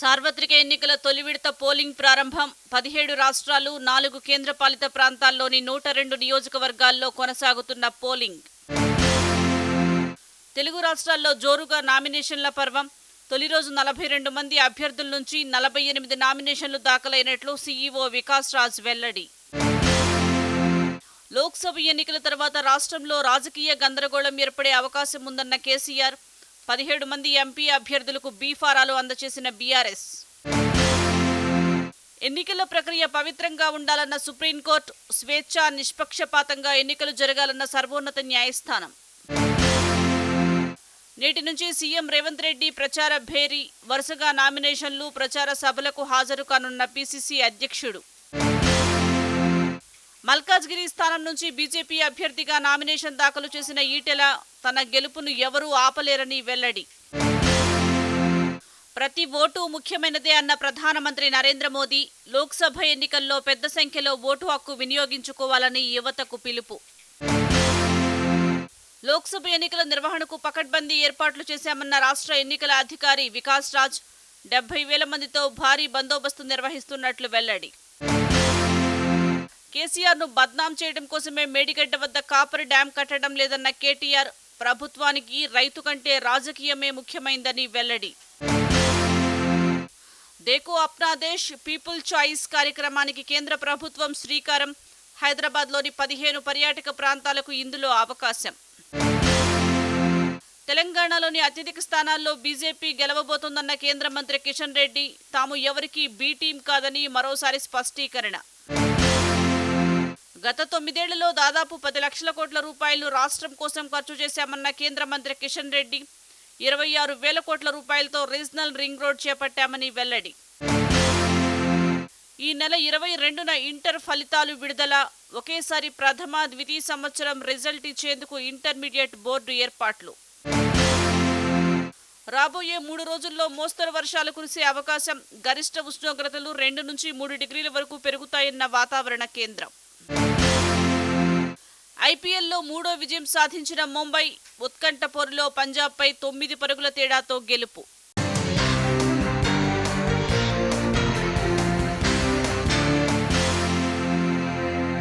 సార్వత్రిక ఎన్నికల తొలి విడత పోలింగ్ ప్రారంభం. పదిహేడు రాష్ట్రాలు నాలుగు కేంద్రపాలిత ప్రాంతాల్లోని నూట రెండు నియోజకవర్గాల్లో కొనసాగుతున్న పోలింగ్. తెలుగు రాష్ట్రాల్లో జోరుగా నామినేషన్ల పర్వం. తొలి రోజు నలభై రెండు మంది అభ్యర్థుల నుంచి నలభై ఎనిమిది నామినేషన్లు దాఖలైనట్లు సీఈఓ వికాస్ రాజ్ వెల్లడి. లోక్సభ ఎన్నికల తర్వాత రాష్ట్రంలో రాజకీయ గందరగోళం ఏర్పడే అవకాశం ఉందన్న కేసీఆర్ పదిహేడు మంది ఎంపీ అభ్యర్థులకు బీఫారాలు అందజేసిన బీఆర్ఎస్. ఎన్నికల ప్రక్రియ పవిత్రంగా ఉండాలన్న సుప్రీంకోర్టు స్వేచ్ఛ నిష్పక్షపాతంగా ఎన్నికలు జరగాలన్న సర్వోన్నత న్యాయస్థానం. నేటి నుంచి సీఎం రేవంత్ రెడ్డి ప్రచార భేరీ వరుసగా నామినేషన్లు ప్రచార సభలకు హాజరు కానున్న పీసీసీ అధ్యక్షుడు. మల్కాజ్గిరి స్థానం నుంచి బీజేపీ అభ్యర్థిగా నామినేషన్ దాఖలు చేసిన ఈటెల తన గెలుపును ఎవరూ ఆపలేరని వెల్లడి. ప్రతి ఓటు ముఖ్యమైనదే అన్న ప్రధానమంత్రి నరేంద్ర మోదీ లోక్సభ ఎన్నికల్లో పెద్ద సంఖ్యలో ఓటు హక్కు వినియోగించుకోవాలని యువతకు పిలుపు. లోక్సభ ఎన్నికల నిర్వహణకు పకడ్బందీ ఏర్పాట్లు చేశామన్న రాష్ట్ర ఎన్నికల అధికారి వికాస్ రాజ్ డెబ్బై వేల మందితో భారీ బందోబస్తు నిర్వహిస్తున్నట్లు వెల్లడి. కేసీఆర్ను బద్నాం చేయడం కోసమే మేడిగడ్డ వద్ద కాపర్ డ్యాం కట్టడం లేదన్న కేటీఆర్ ప్రభుత్వానికి రైతు కంటే రాజకీయమే ముఖ్యమైందని వెల్లడి. దేకో అప్నాదేశ్ పీపుల్ చాయిస్ కార్యక్రమానికి కేంద్ర ప్రభుత్వం శ్రీకారం. హైదరాబాద్లోని పదిహేను పర్యాటక ప్రాంతాలకు ఇందులో అవకాశం. తెలంగాణలోని అత్యధిక స్థానాల్లో బీజేపీ గెలవబోతోందన్న కేంద్ర మంత్రి కిషన్ రెడ్డి. తాము ఎవరికీ బీ టీం కాదని మరోసారి స్పష్టీకరణ. గత తొమ్మిదేళ్ళలో దాదాపు పది లక్షల కోట్ల రూపాయలు రాష్ట్రం కోసం ఖర్చు చేశామన్న కేంద్ర మంత్రి కిషన్ రెడ్డి ఇరవై ఆరు వేల కోట్ల రూపాయలతో రీజనల్ రింగ్ రోడ్ చేపట్టామని వెల్లడి. ఈ నెల ఇరవై రెండున ఇంటర్ ఫలితాలు విడుదల ఒకేసారి ప్రథమ ద్వితీయ సంవత్సరం రిజల్ట్ ఇచ్చేందుకు ఇంటర్మీడియట్ బోర్డు ఏర్పాట్లు. రాబోయే మూడు రోజుల్లో మోస్తరు వర్షాలు కురిసే అవకాశం గరిష్ట ఉష్ణోగ్రతలు రెండు నుంచి మూడు డిగ్రీల వరకు పెరుగుతాయన్న వాతావరణ కేంద్రం. ఐపీఎల్లో మూడో విజయం సాధించిన ముంబై ఉత్కంఠపూరులో పంజాబ్పై తొమ్మిది పరుగుల తేడాతో గెలుపు.